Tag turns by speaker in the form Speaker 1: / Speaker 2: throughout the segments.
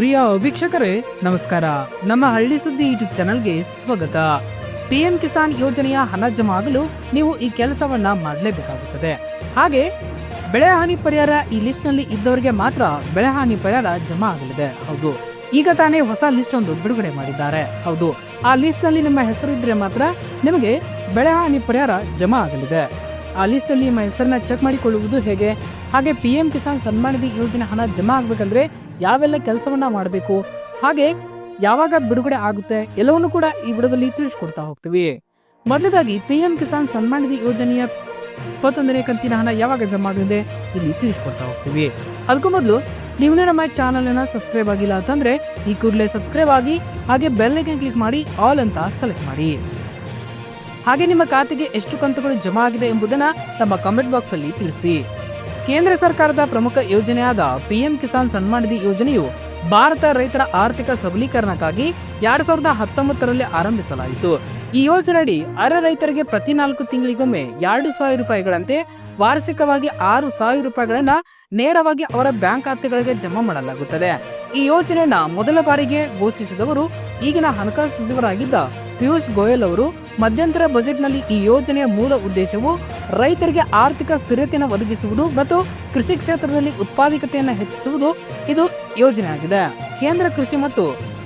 Speaker 1: ಪ್ರಿಯ ವೀಕ್ಷಕರೇ, ನಮಸ್ಕಾರ. ನಮ್ಮ ಹಳ್ಳಿ ಸುದ್ದಿ ಯೂಟ್ಯೂಬ್ ಚಾನಲ್ಗೆ ಸ್ವಾಗತ. ಪಿಎಂ ಕಿಸಾನ್ ಯೋಜನೆಯ ಹಣ ಜಮಾ ಆಗಲು ನೀವು ಈ ಕೆಲಸವನ್ನ ಮಾಡಲೇಬೇಕಾಗುತ್ತದೆ. ಹಾಗೆ, ಬೆಳೆ ಹಾನಿ ಪರಿಹಾರ ಈ ಲಿಸ್ಟ್ನಲ್ಲಿ ಇದ್ದವರಿಗೆ ಮಾತ್ರ ಬೆಳೆ ಹಾನಿ ಪರಿಹಾರ ಜಮಾ ಆಗಲಿದೆ ಹೌದು. ಈಗ ತಾನೇ ಹೊಸ ಲಿಸ್ಟ್ ಒಂದು ಬಿಡುಗಡೆ ಮಾಡಿದ್ದಾರೆ. ಹೌದು. ಆ ಲಿಸ್ಟ್ನಲ್ಲಿ ನಿಮ್ಮ ಹೆಸರು ಇದ್ರೆ ಮಾತ್ರ ನಿಮಗೆ ಬೆಳೆ ಹಾನಿ ಪರಿಹಾರ ಜಮಾ ಆಗಲಿದೆ ಆ ಲಿಸ್ಟ್ನಲ್ಲಿ ನಿಮ್ಮ ಹೆಸರನ್ನ ಚೆಕ್ ಮಾಡಿಕೊಳ್ಳುವುದು ಹೇಗೆ? ಹಾಗೆ ಪಿ ಎಂ ಕಿಸಾನ್ ಸನ್ಮಾನಿಧಿ ಯೋಜನೆ ಹಣ ಜಮಾ ಆಗಬೇಕಂದ್ರೆ ಯಾವೆಲ್ಲ ಕೆಲಸವನ್ನ ಮಾಡಬೇಕು, ಹಾಗೆ ಯಾವಾಗ ಬಿಡುಗಡೆ ಆಗುತ್ತೆ ಎಲ್ಲವನ್ನು ಕೂಡ ಈ ವಿಡಿಯೋದಲ್ಲಿ ತಿಳಿಸ್ಕೊಡ್ತಾ ಹೋಗ್ತೀವಿ. ಮೊದಲದಾಗಿ ಪಿ ಎಂ ಕಿಸಾನ್ ಸನ್ಮಾನ್ ನಿಧಿ ಯೋಜನೆಯ ಇಪ್ಪತ್ತೊಂದನೇ ಕಂತಿನ ಹಣ ಯಾವಾಗ ಜಮಾ ಆಗಿದೆ ಇಲ್ಲಿ ತಿಳಿಸ್ಕೊಡ್ತಾ ಹೋಗ್ತೀವಿ. ಅದಕ್ಕೂ ಮೊದಲು ನೀವು ನಮ್ಮ ಚಾನಲನ್ನು ಸಬ್ಸ್ಕ್ರೈಬ್ ಆಗಿಲ್ಲ ಅಂತಂದ್ರೆ ಈ ಕೂಡಲೇ ಸಬ್ಸ್ಕ್ರೈಬ್ ಆಗಿ ಹಾಗೆ ಬೆಲ್ ಐಕನ್ ಕ್ಲಿಕ್ ಮಾಡಿ ಆಲ್ ಅಂತ ಸೆಲೆಕ್ಟ್ ಮಾಡಿ. ಹಾಗೆ ನಿಮ್ಮ ಖಾತೆಗೆ ಎಷ್ಟು ಕಂತುಗಳು ಜಮಾ ಆಗಿದೆ ಎಂಬುದನ್ನ ನಮ್ಮ ಕಮೆಂಟ್ ಬಾಕ್ಸ್ ಅಲ್ಲಿ ತಿಳಿಸಿ. ಕೇಂದ್ರ ಸರ್ಕಾರದ ಪ್ರಮುಖ ಯೋಜನೆಯಾದ ಪಿಎಂ ಕಿಸಾನ್ ಸನ್ಮಾನ್ ನಿಧಿ ಯೋಜನೆಯು ಭಾರತ ರೈತರ ಆರ್ಥಿಕ ಸಬಲೀಕರಣಕ್ಕಾಗಿ ಎರಡ್ ಸಾವಿರದ ಹತ್ತೊಂಬತ್ತರಲ್ಲಿ ಆರಂಭಿಸಲಾಯಿತು. ಈ ಯೋಜನೆಯಡಿ ಅರೆ ರೈತರಿಗೆ ಪ್ರತಿ ನಾಲ್ಕು ತಿಂಗಳಿಗೊಮ್ಮೆ ಎರಡು ಸಾವಿರ ರೂಪಾಯಿಗಳಂತೆ ವಾರ್ಷಿಕವಾಗಿ ಆರು ಸಾವಿರ ರೂಪಾಯಿಗಳನ್ನ ನೇರವಾಗಿ ಅವರ ಬ್ಯಾಂಕ್ ಖಾತೆಗಳಿಗೆ ಜಮಾ ಮಾಡಲಾಗುತ್ತದೆ. ಈ ಯೋಜನೆಯನ್ನ ಮೊದಲ ಬಾರಿಗೆ ಘೋಷಿಸಿದವರು ಈಗಿನ ಹಣಕಾಸು ಸಚಿವರಾಗಿದ್ದ ಪಿಯೂಷ್ ಗೋಯಲ್ ಅವರು ಮಧ್ಯಂತರ ಬಜೆಟ್ನಲ್ಲಿ ಈ ಯೋಜನೆಯ ಮೂಲ ಉದ್ದೇಶವು ರೈತರಿಗೆ ಆರ್ಥಿಕ ಸ್ಥಿರತೆಯನ್ನು ಒದಗಿಸುವುದು ಮತ್ತು ಕೃಷಿ ಕ್ಷೇತ್ರದಲ್ಲಿ ಉತ್ಪಾದಕತೆಯನ್ನು ಹೆಚ್ಚಿಸುವುದು ಇದು ಯೋಜನೆಯಾಗಿದೆ. ಕೇಂದ್ರ ಕೃಷಿ ಮತ್ತು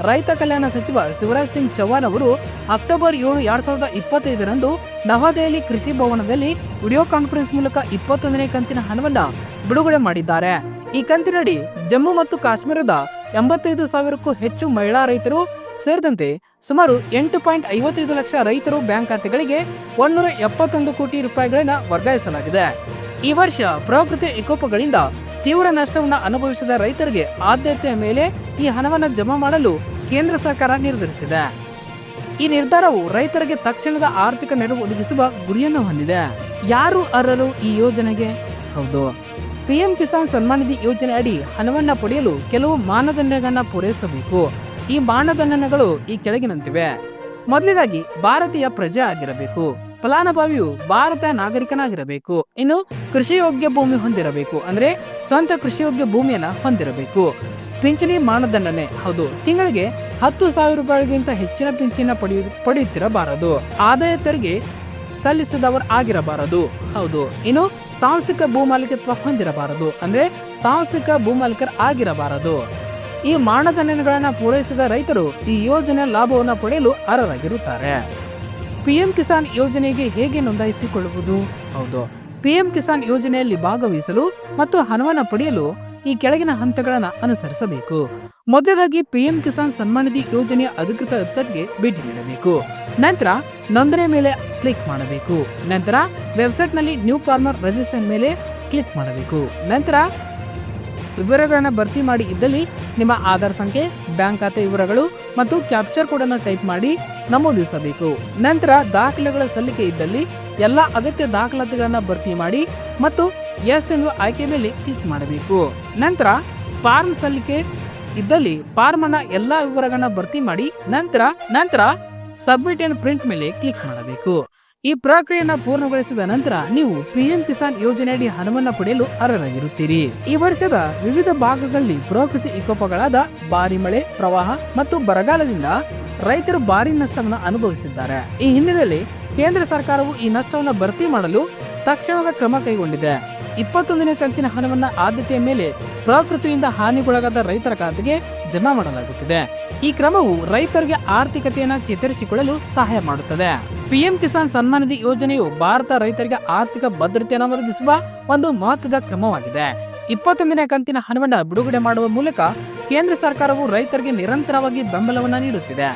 Speaker 1: ರೈತ ಕಲ್ಯಾಣ ಸಚಿವ ಶಿವರಾಜ್ ಸಿಂಗ್ ಚೌಹಾಣ್ ಅವರು ಅಕ್ಟೋಬರ್ ಏಳು ಎರಡ್ ಸಾವಿರದ ಇಪ್ಪತ್ತೈದರಂದು ನವದೆಹಲಿ ಕೃಷಿ ಭವನದಲ್ಲಿ ವಿಡಿಯೋ ಕಾನ್ಫರೆನ್ಸ್ ಮೂಲಕ ಇಪ್ಪತ್ತೊಂದನೇ ಕಂತಿನ ಹಣವನ್ನು ಬಿಡುಗಡೆ ಮಾಡಿದ್ದಾರೆ. ಈ ಕಂತಿನಡಿ ಜಮ್ಮು ಮತ್ತು ಕಾಶ್ಮೀರದ ಎಂಬತ್ತೈದು ಸಾವಿರಕ್ಕೂ ಹೆಚ್ಚು ಮಹಿಳಾ ರೈತರು ಸೇರಿದಂತೆ ಸುಮಾರು ಎಂಟು ಪಾಯಿಂಟ್ ಐವತ್ತೈದು ಲಕ್ಷ ರೈತರು ಬ್ಯಾಂಕ್ ಖಾತೆಗಳಿಗೆ ಒಂದೂರ ಎಪ್ಪತ್ತೊಂದು ಕೋಟಿ ರೂಪಾಯಿಗಳನ್ನ ವರ್ಗಾಯಿಸಲಾಗಿದೆ. ಈ ವರ್ಷ ಪ್ರಕೃತಿ ವಿಕೋಪಗಳಿಂದ ತೀವ್ರ ನಷ್ಟವನ್ನು ಅನುಭವಿಸಿದ ರೈತರಿಗೆ ಆದ್ಯತೆಯ ಮೇಲೆ ಈ ಹಣವನ್ನು ಜಮಾ ಮಾಡಲು ಕೇಂದ್ರ ಸರ್ಕಾರ ನಿರ್ಧರಿಸಿದೆ. ಈ ನಿರ್ಧಾರವು ರೈತರಿಗೆ ತಕ್ಷಣದ ಆರ್ಥಿಕ ನೆರವು ಒದಗಿಸುವ ಗುರಿಯನ್ನು ಹೊಂದಿದೆ. ಯಾರು ಅರ್ಹರು ಈ ಯೋಜನೆಗೆ? ಹೌದು. ಪಿಎಂ ಕಿಸಾನ್ ಸನ್ಮಾನ್ ನಿಧಿ ಯೋಜನೆ ಅಡಿ ಹಣವನ್ನ ಪಡೆಯಲು ಕೆಲವು ಮಾನದಂಡಗಳನ್ನ ಪೂರೈಸಬೇಕು. ಈ ಮಾನದಂಡಗಳು ಈ ಕೆಳಗಿನಂತಿವೆ. ಮೊದಲನೇದಾಗಿ ಭಾರತೀಯ ಪ್ರಜೆ ಆಗಿರಬೇಕು. ಫಲಾನುಭವಿಯು ಭಾರತ ನಾಗರಿಕನಾಗಿರಬೇಕು. ಇನ್ನು ಕೃಷಿ ಯೋಗ್ಯ ಭೂಮಿ ಹೊಂದಿರಬೇಕು. ಅಂದ್ರೆ ಸ್ವಂತ ಕೃಷಿ ಯೋಗ್ಯ ಭೂಮಿಯನ್ನ ಹೊಂದಿರಬೇಕು. ಪಿಂಚಣಿ ಮಾನದಂಡನೆ, ಹೌದು. ತಿಂಗಳಿಗೆ ಹತ್ತು ಸಾವಿರ ರೂಪಾಯಿಗಿಂತ ಹೆಚ್ಚಿನ ಪಿಂಚಣಿನ ಪಡೆಯ, ಪಡೆಯುತ್ತಿರಬಾರದು. ಆದಾಯ ತೆರಿಗೆ ಸಲ್ಲಿಸಿದವರು ಆಗಿರಬಾರದು ಹೌದು. ಇನ್ನು ಸಾಂಸ್ಥಿಕ ಭೂಮಾಲೀಕತ್ವ ಹೊಂದಿರಬಾರದು. ಅಂದ್ರೆ ಸಾಂಸ್ಥಿಕ ಭೂಮಾಲೀಕರು ಆಗಿರಬಾರದು. ಈ ಮಾನದಂಡಗಳನ್ನು ಪೂರೈಸಿದ ರೈತರು ಈ ಯೋಜನೆ ಲಾಭವನ್ನು ಪಡೆಯಲು ಅರ್ಹರಾಗಿರುತ್ತಾರೆ. ಪಿಎಂ ಕಿಸಾನ್ ಯೋಜನೆಗೆ ಹೇಗೆ ನೋಂದಾಯಿಸಿಕೊಳ್ಳುವುದು? ಹೌದು. ಪಿಎಂ ಕಿಸಾನ್ ಯೋಜನೆಯಲ್ಲಿ ಭಾಗವಹಿಸಲು ಮತ್ತು ಹಣವನ್ನು ಪಡೆಯಲು ಈ ಕೆಳಗಿನ ಹಂತಗಳನ್ನು ಅನುಸರಿಸಬೇಕು. ಮೊದಲಾಗಿ ಪಿಎಂ ಕಿಸಾನ್ ಸನ್ಮಾನ್ ನಿಧಿ ಯೋಜನೆಯ ಅಧಿಕೃತ ವೆಬ್ಸೈಟ್ಗೆ ಭೇಟಿ ನೀಡಬೇಕು. ನಂತರ ನೋಂದಣಿ ಮೇಲೆ ಕ್ಲಿಕ್ ಮಾಡಬೇಕು. ನಂತರ ವೆಬ್ಸೈಟ್ನಲ್ಲಿ ನ್ಯೂ ಫಾರ್ಮರ್ ರಿಜಿಸ್ಟ್ರೇಷನ್ ಮೇಲೆ ಕ್ಲಿಕ್ ಮಾಡಬೇಕು. ನಂತರ ವಿವರಗಳನ್ನು ಭರ್ತಿ ಮಾಡಿ ಇದ್ದಲ್ಲಿ ನಿಮ್ಮ ಆಧಾರ್ ಸಂಖ್ಯೆ, ಬ್ಯಾಂಕ್ ಖಾತೆ ವಿವರಗಳು ಮತ್ತು ಕ್ಯಾಪ್ಚರ್ ಕೋಡ್ ಅನ್ನು ಟೈಪ್ ಮಾಡಿ ನಮೂದಿಸಬೇಕು. ನಂತರ ದಾಖಲೆಗಳ ಸಲ್ಲಿಕೆ ಇದ್ದಲ್ಲಿ ಎಲ್ಲ ಅಗತ್ಯ ದಾಖಲಾತಿಗಳನ್ನು ಭರ್ತಿ ಮಾಡಿ ಮತ್ತು ಎಸ್ ಎಂದು ಆಯ್ಕೆ ಮೇಲೆ ಕ್ಲಿಕ್ ಮಾಡಬೇಕು. ನಂತರ ಫಾರ್ಮ್ ಸಲ್ಲಿಕೆ ಇದ್ದಲ್ಲಿ ಫಾರ್ಮ್ ಅನ್ನ ಎಲ್ಲಾ ವಿವರಗಳನ್ನ ಭರ್ತಿ ಮಾಡಿ ನಂತರ ನಂತರ ಸಬ್ಮಿಟ್ ಅಂಡ್ ಪ್ರಿಂಟ್ ಮೇಲೆ ಕ್ಲಿಕ್ ಮಾಡಬೇಕು. ಈ ಪ್ರಕ್ರಿಯೆಯನ್ನು ಪೂರ್ಣಗೊಳಿಸಿದ ನಂತರ ನೀವು ಪಿಎಂ ಕಿಸಾನ್ ಯೋಜನೆಯಡಿ ಹಣವನ್ನು ಪಡೆಯಲು ಅರ್ಹರಾಗಿರುತ್ತೀರಿ. ಈ ವರ್ಷದ ವಿವಿಧ ಭಾಗಗಳಲ್ಲಿ ಪ್ರಕೃತಿ ವಿಕೋಪಗಳಾದ ಭಾರಿ ಮಳೆ, ಪ್ರವಾಹ ಮತ್ತು ಬರಗಾಲದಿಂದ ರೈತರು ಭಾರಿ ನಷ್ಟವನ್ನು ಅನುಭವಿಸಿದ್ದಾರೆ. ಈ ಹಿನ್ನೆಲೆಯಲ್ಲಿ ಕೇಂದ್ರ ಸರ್ಕಾರವು ಈ ನಷ್ಟವನ್ನು ಭರ್ತಿ ಮಾಡಲು ತಕ್ಷಣದ ಕ್ರಮ ಕೈಗೊಂಡಿದೆ. ಇಪ್ಪತ್ತೊಂದನೇ ಕಂತಿನ ಹಣವನ್ನ ಆದ್ಯತೆಯ ಮೇಲೆ ಪ್ರಕೃತಿಯಿಂದ ಹಾನಿಗೊಳಗಾದ ರೈತರ ಖಾತೆಗೆ ಜಮಾ ಮಾಡಲಾಗುತ್ತಿದೆ. ಈ ಕ್ರಮವು ರೈತರಿಗೆ ಆರ್ಥಿಕತೆಯನ್ನು ಚೇತರಿಸಿಕೊಳ್ಳಲು ಸಹಾಯ ಮಾಡುತ್ತದೆ. ಪಿಎಂ ಕಿಸಾನ್ ಸನ್ಮಾನ್ ನಿಧಿ ಯೋಜನೆಯು ಭಾರತ ರೈತರಿಗೆ ಆರ್ಥಿಕ ಭದ್ರತೆಯನ್ನು ಒದಗಿಸುವ ಒಂದು ಮಹತ್ವದ ಕ್ರಮವಾಗಿದೆ. ಇಪ್ಪತ್ತೊಂದನೇ ಕಂತಿನ ಹಣವನ್ನು ಬಿಡುಗಡೆ ಮಾಡುವ ಮೂಲಕ ಕೇಂದ್ರ ಸರ್ಕಾರವು ರೈತರಿಗೆ ನಿರಂತರವಾಗಿ ಬೆಂಬಲವನ್ನು ನೀಡುತ್ತಿದೆ.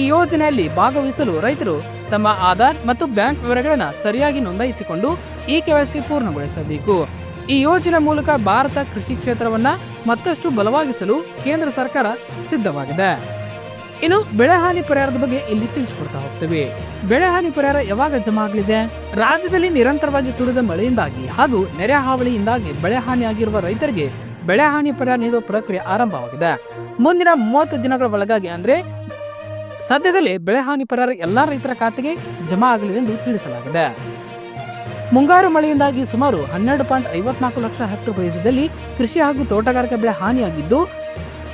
Speaker 1: ಈ ಯೋಜನೆಯಲ್ಲಿ ಭಾಗವಹಿಸಲು ರೈತರು ತಮ್ಮ ಆಧಾರ್ ಮತ್ತು ಬ್ಯಾಂಕ್ ವಿವರಗಳನ್ನು ಸರಿಯಾಗಿ ನೋಂದಾಯಿಸಿಕೊಂಡು ಈ ಕೆವೈಸಿ ಪೂರ್ಣಗೊಳಿಸಬೇಕು. ಈ ಯೋಜನೆ ಮೂಲಕ ಭಾರತ ಕೃಷಿ ಕ್ಷೇತ್ರವನ್ನ ಮತ್ತಷ್ಟು ಬಲವಾಗಿಸಲು ಕೇಂದ್ರ ಸರ್ಕಾರ ಸಿದ್ಧವಾಗಿದೆ. ಇನ್ನು ಬೆಳೆ ಹಾನಿ ಪರಿಹಾರದ ಬಗ್ಗೆ ಇಲ್ಲಿ ತಿಳಿಸಿಕೊಡ್ತಾ ಹೋಗ್ತೇವೆ. ಬೆಳೆ ಹಾನಿ ಪರಿಹಾರ ಯಾವಾಗ ಜಮಾ ಆಗಲಿದೆ? ರಾಜ್ಯದಲ್ಲಿ ನಿರಂತರವಾಗಿ ಸುರಿದ ಮಳೆಯಿಂದಾಗಿ ಹಾಗೂ ನೆರೆ ಹಾವಳಿಯಿಂದಾಗಿ ಬೆಳೆ ಹಾನಿಯಾಗಿರುವ ರೈತರಿಗೆ ಬೆಳೆ ಹಾನಿ ಪರಿಹಾರ ನೀಡುವ ಪ್ರಕ್ರಿಯೆ ಆರಂಭವಾಗಿದೆ. ಮುಂದಿನ ಮೂವತ್ತು ದಿನಗಳ ಒಳಗಾಗಿ ಅಂದ್ರೆ ಸದ್ಯದಲ್ಲೇ ಬೆಳೆ ಹಾನಿ ಪರಿಹಾರ ಎಲ್ಲಾ ರೈತರ ಖಾತೆಗೆ ಜಮಾ ಆಗಲಿದೆ ಎಂದು ತಿಳಿಸಲಾಗಿದೆ. ಮುಂಗಾರು ಮಳೆಯಿಂದಾಗಿ ಸುಮಾರು ಹನ್ನೆರಡು ಪಾಯಿಂಟ್ ಐವತ್ನಾಲ್ಕು ಲಕ್ಷ ಹೆಕ್ಟರ್ ಪ್ರದೇಶದಲ್ಲಿ ಕೃಷಿ ಹಾಗೂ ತೋಟಗಾರಿಕೆ ಬೆಳೆ ಹಾನಿಯಾಗಿದ್ದು,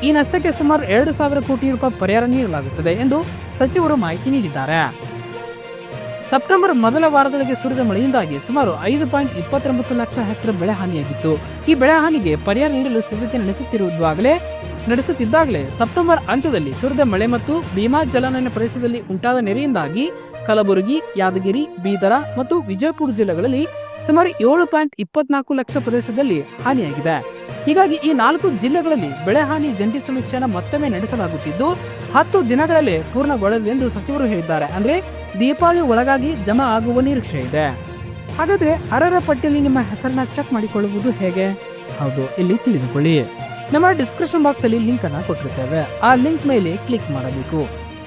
Speaker 1: ಈ ನಷ್ಟಕ್ಕೆ ಸುಮಾರು ಎರಡು ಸಾವಿರ ಕೋಟಿ ರೂಪಾಯಿ ಪರಿಹಾರ ನೀಡಲಾಗುತ್ತದೆ ಎಂದು ಸಚಿವರು ಮಾಹಿತಿ ನೀಡಿದ್ದಾರೆ. ಸೆಪ್ಟೆಂಬರ್ ಮೊದಲ ವಾರದೊಳಗೆ ಸುರಿದ ಮಳೆಯಿಂದಾಗಿ ಸುಮಾರು ಐದು ಪಾಯಿಂಟ್ ಇಪ್ಪತ್ತೊಂಬತ್ತು ಲಕ್ಷ ಹೆಕ್ಟರ್ ಬೆಳೆ ಹಾನಿಯಾಗಿತ್ತು. ಈ ಬೆಳೆ ಹಾನಿಗೆ ಪರಿಹಾರ ನೀಡಲು ಸಿದ್ಧತೆ ನಡೆಸುತ್ತಿರುವಾಗಲೇ ನಡೆಸುತ್ತಿದ್ದಾಗಲೇ ಸೆಪ್ಟೆಂಬರ್ ಅಂತ್ಯದಲ್ಲಿ ಸುರಿದ ಮಳೆ ಮತ್ತು ಭೀಮಾ ಜಲಾನಯನ ಪ್ರದೇಶದಲ್ಲಿ ಉಂಟಾದ ನೆರೆಯಿಂದಾಗಿ ಕಲಬುರಗಿ, ಯಾದಗಿರಿ, ಬೀದರ ಮತ್ತು ವಿಜಯಪುರ ಜಿಲ್ಲೆಗಳಲ್ಲಿ ಸುಮಾರು ಏಳು ಪಾಯಿಂಟ್ ಇಪ್ಪತ್ನಾಲ್ಕು ಲಕ್ಷ ಪ್ರದೇಶದಲ್ಲಿ ಹಾನಿಯಾಗಿದೆ. ಹೀಗಾಗಿ ಈ ನಾಲ್ಕು ಜಿಲ್ಲೆಗಳಲ್ಲಿ ಬೆಳೆ ಹಾನಿ ಜಂಟಿ ಸಮೀಕ್ಷೆಯನ್ನು ಮತ್ತೊಮ್ಮೆ ನಡೆಸಲಾಗುತ್ತಿದ್ದು, ಹತ್ತು ದಿನಗಳಲ್ಲಿ ಪೂರ್ಣಗೊಳ್ಳಲಿದೆ ಎಂದು ಸಚಿವರು ಹೇಳಿದ್ದಾರೆ. ಅಂದ್ರೆ ದೀಪಾವಳಿ ಒಳಗಾಗಿ ಜಮಾ ಆಗುವ ನಿರೀಕ್ಷೆ ಇದೆ. ಹಾಗಾದ್ರೆ ಅರರ ಪಟ್ಟಿಯಲ್ಲಿ ನಿಮ್ಮ ಹೆಸರನ್ನ ಚೆಕ್ ಮಾಡಿಕೊಳ್ಳುವುದು ಹೇಗೆ? ಹೌದು, ಇಲ್ಲಿ ತಿಳಿದುಕೊಳ್ಳಿ. ನಮ್ಮ ಡಿಸ್ಕ್ರಿಪ್ಷನ್ ಬಾಕ್ಸ್ ಅಲ್ಲಿ ಲಿಂಕ್ ಅನ್ನ ಕೊಟ್ಟಿರ್ತೇವೆ. ಆ ಲಿಂಕ್ ಮೇಲೆ ಕ್ಲಿಕ್ ಮಾಡಬೇಕು.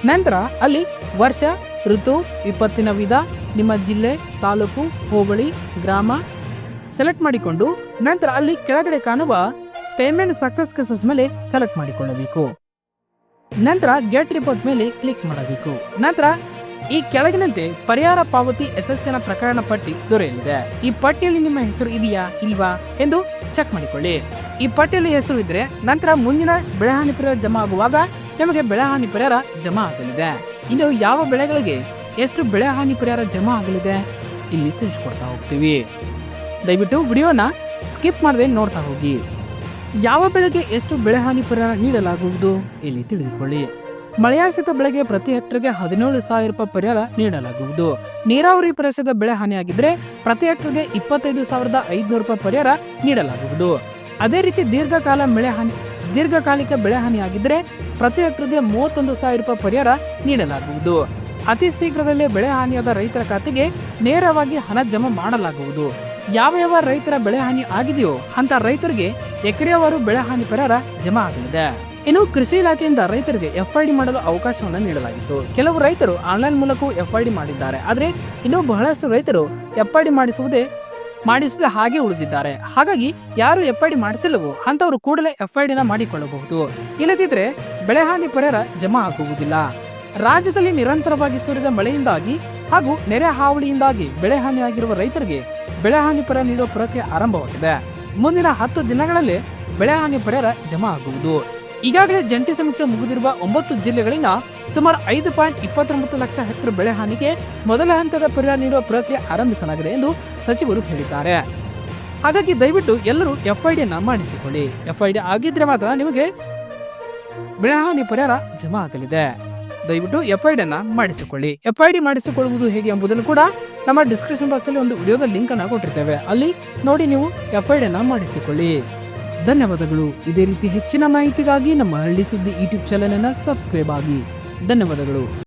Speaker 1: ನಂತರ ಅಲ್ಲಿ ವರ್ಷ, ಋತು ವಿಪತ್ತಿನ ವಿಧ, ನಿಮ್ಮ ಜಿಲ್ಲೆ, ತಾಲೂಕು, ಹೋಬಳಿ, ಗ್ರಾಮ ಸೆಲೆಕ್ಟ್ ಮಾಡಿಕೊಂಡು ನಂತರ ಅಲ್ಲಿ ಕೆಳಗಡೆ ಕಾಣುವ ಪೇಮೆಂಟ್ ಸಕ್ಸಸ್ ಕೇಸಸ್ ಮೇಲೆ ಸೆಲೆಕ್ಟ್ ಮಾಡಿಕೊಳ್ಳಬೇಕು. ನಂತರ ಗೆಟ್ ರಿಪೋರ್ಟ್ ಮೇಲೆ ಕ್ಲಿಕ್ ಮಾಡಬೇಕು. ನಂತರ ಈ ಕೆಳಗಿನಂತೆ ಪರಿಹಾರ ಪಾವತಿ ಎಸ್ಎಸ್ಎನ ಪ್ರಕರಣ ಪಟ್ಟಿ ದೊರೆಯಲಿದೆ. ಈ ಪಟ್ಟಿಯಲ್ಲಿ ನಿಮ್ಮ ಹೆಸರು ಇದೆಯಾ, ಇಲ್ವಾ ಎಂದು ಚೆಕ್ ಮಾಡಿಕೊಳ್ಳಿ. ಈ ಪಟ್ಟಿಯಲ್ಲಿ ಹೆಸರು ಇದ್ರೆ ನಂತರ ಮುಂದಿನ ಬೆಳೆಹಾನಿ ಪರಿಹಾರ ಜಮಾ ಆಗುವಾಗ ನಿಮಗೆ ಬೆಳೆಹಾನಿ ಪರಿಹಾರ ಜಮಾ ಆಗಲಿದೆ. ಇನ್ನು ಯಾವ ಬೆಳೆಗಳಿಗೆ ಎಷ್ಟು ಬೆಳೆಹಾನಿ ಪರಿಹಾರ ಜಮಾ ಆಗಲಿದೆ ಇಲ್ಲಿ ತಿಳಿಸ್ಕೊಡ್ತಾ ಹೋಗ್ತೀವಿ. ದಯವಿಟ್ಟು ವಿಡಿಯೋನ ಸ್ಕಿಪ್ ಮಾಡದೆ ನೋಡ್ತಾ ಹೋಗಿ. ಯಾವ ಬೆಳೆಗೆ ಎಷ್ಟು ಬೆಳೆಹಾನಿ ಪರಿಹಾರ ನೀಡಲಾಗುವುದು ಇಲ್ಲಿ ತಿಳಿದುಕೊಳ್ಳಿ. ಮಳೆಯಾಶ್ರಿತ ಬೆಳೆಗೆ ಪ್ರತಿ ಹೆಕ್ಟರ್ಗೆ ಹದಿನೇಳು ಸಾವಿರ ರೂಪಾಯಿ ಪರಿಹಾರ ನೀಡಲಾಗುವುದು. ನೀರಾವರಿ ಪ್ರದೇಶದ ಬೆಳೆ ಹಾನಿಯಾಗಿದ್ದರೆ ಪ್ರತಿ ಹೆಕ್ಟರ್ಗೆ ಇಪ್ಪತ್ತೈದು ಸಾವಿರದ ಐದುನೂರು ರೂಪಾಯಿ ಪರಿಹಾರ ನೀಡಲಾಗುವುದು. ಅದೇ ರೀತಿ ದೀರ್ಘಕಾಲ ಬೆಳೆ ಹಾನಿ, ದೀರ್ಘಕಾಲಿಕ ಬೆಳೆ ಹಾನಿಯಾಗಿದ್ದರೆ ಪ್ರತಿ ಹೆಕ್ಟರ್ಗೆ ಮೂವತ್ತೊಂದು ಸಾವಿರ ರೂಪಾಯಿ ಪರಿಹಾರ ನೀಡಲಾಗುವುದು. ಅತಿ ಶೀಘ್ರದಲ್ಲೇ ಬೆಳೆ ಹಾನಿಯಾದ ರೈತರ ಖಾತೆಗೆ ನೇರವಾಗಿ ಹಣ ಜಮಾ ಮಾಡಲಾಗುವುದು. ಯಾವ ಯಾವ ರೈತರ ಬೆಳೆ ಹಾನಿ ಆಗಿದೆಯೋ ಅಂತ ರೈತರಿಗೆ ಎಕರೆಯವರು ಬೆಳೆ ಹಾನಿ ಪರಿಹಾರ ಜಮಾ ಆಗಲಿದೆ. ಇನ್ನು ಕೃಷಿ ಇಲಾಖೆಯಿಂದ ರೈತರಿಗೆ ಎಫ್ಐಡಿ ಮಾಡಲು ಅವಕಾಶವನ್ನು ನೀಡಲಾಗಿತ್ತು. ಕೆಲವು ರೈತರು ಆನ್ಲೈನ್ ಮೂಲಕವೂ ಎಫ್ಐಡಿ ಮಾಡಿದ್ದಾರೆ. ಆದರೆ ಇನ್ನೂ ಬಹಳಷ್ಟು ರೈತರು ಎಫ್ಐಡಿ ಮಾಡಿಸುವುದೇ ಮಾಡಿಸದೆ ಹಾಗೆ ಉಳಿದಿದ್ದಾರೆ. ಹಾಗಾಗಿ ಯಾರು ಎಫ್ಐಡಿ ಮಾಡಿಸಿಲ್ಲವೋ ಅಂತವರು ಕೂಡಲೇ ಎಫ್ಐಡಿನ ಮಾಡಿಕೊಳ್ಳಬಹುದು. ಇಲ್ಲದಿದ್ದರೆ ಬೆಳೆ ಹಾನಿ ಪರಿಹಾರ ಜಮಾ ಆಗುವುದಿಲ್ಲ. ರಾಜ್ಯದಲ್ಲಿ ನಿರಂತರವಾಗಿ ಸುರಿದ ಮಳೆಯಿಂದಾಗಿ ಹಾಗೂ ನೆರೆ ಹಾವಳಿಯಿಂದಾಗಿ ಬೆಳೆ ಹಾನಿಯಾಗಿರುವ ರೈತರಿಗೆ ಬೆಳೆ ಹಾನಿ ಪರಿಹಾರ ನೀಡುವ ಪ್ರಕ್ರಿಯೆ ಆರಂಭವಾಗಿದೆ. ಮುಂದಿನ ಹತ್ತು ದಿನಗಳಲ್ಲಿ ಬೆಳೆ ಹಾನಿ ಪರಿಹಾರ ಜಮಾ ಆಗುವುದು. ಈಗಾಗಲೇ ಜಂಟಿ ಸಮೀಕ್ಷೆ ಮುಗಿದಿರುವ ಒಂಬತ್ತು ಜಿಲ್ಲೆಗಳಿಂದ ಸುಮಾರು ಐದು ಪಾಯಿಂಟ್ ಇಪ್ಪತ್ತೊಂಬತ್ತು ಲಕ್ಷ ಹೆಕ್ಟೇರ್ ಬೆಳೆ ಹಾನಿಗೆ ಮೊದಲ ಹಂತದ ಪರಿಹಾರ ನೀಡುವ ಪ್ರಕ್ರಿಯೆ ಆರಂಭಿಸಲಾಗಿದೆ ಎಂದು ಸಚಿವರು ಹೇಳಿದ್ದಾರೆ. ಹಾಗಾಗಿ ದಯವಿಟ್ಟು ಎಲ್ಲರೂ ಎಫ್ಐಡಿಯನ್ನ ಮಾಡಿಸಿಕೊಳ್ಳಿ. ಎಫ್ಐಡಿ ಆಗಿದ್ರೆ ಮಾತ್ರ ನಿಮಗೆ ಬೆಳೆ ಹಾನಿ ಪರಿಹಾರ ಜಮಾ ಆಗಲಿದೆ. ದಯವಿಟ್ಟು ಎಫ್ಐಡಿಯನ್ನ ಮಾಡಿಸಿಕೊಳ್ಳಿ. ಎಫ್ಐಡಿ ಮಾಡಿಸಿಕೊಳ್ಳುವುದು ಹೇಗೆ ಎಂಬುದನ್ನು ಕೂಡ ನಮ್ಮ ಡಿಸ್ಕ್ರಿಪ್ಷನ್ ಬಾಕ್ಸಲ್ಲಿ ಒಂದು ವಿಡಿಯೋದ ಲಿಂಕ್ ಅನ್ನು ಕೊಟ್ಟಿರ್ತೇವೆ. ಅಲ್ಲಿ ನೋಡಿ ನೀವು ಎಫ್ಐಡಿಯನ್ನ ಮಾಡಿಸಿಕೊಳ್ಳಿ. ಧನ್ಯವಾದಗಳು. ಇದೇ ರೀತಿ ಹೆಚ್ಚಿನ ಮಾಹಿತಿಗಾಗಿ ನಮ್ಮ ಹಳ್ಳಿ ಸುದ್ದಿ ಯೂಟ್ಯೂಬ್ ಚಾನಲ್ ಅನ್ನು ಸಬ್ಸ್ಕ್ರೈಬ್ ಆಗಿ. ಧನ್ಯವಾದಗಳು.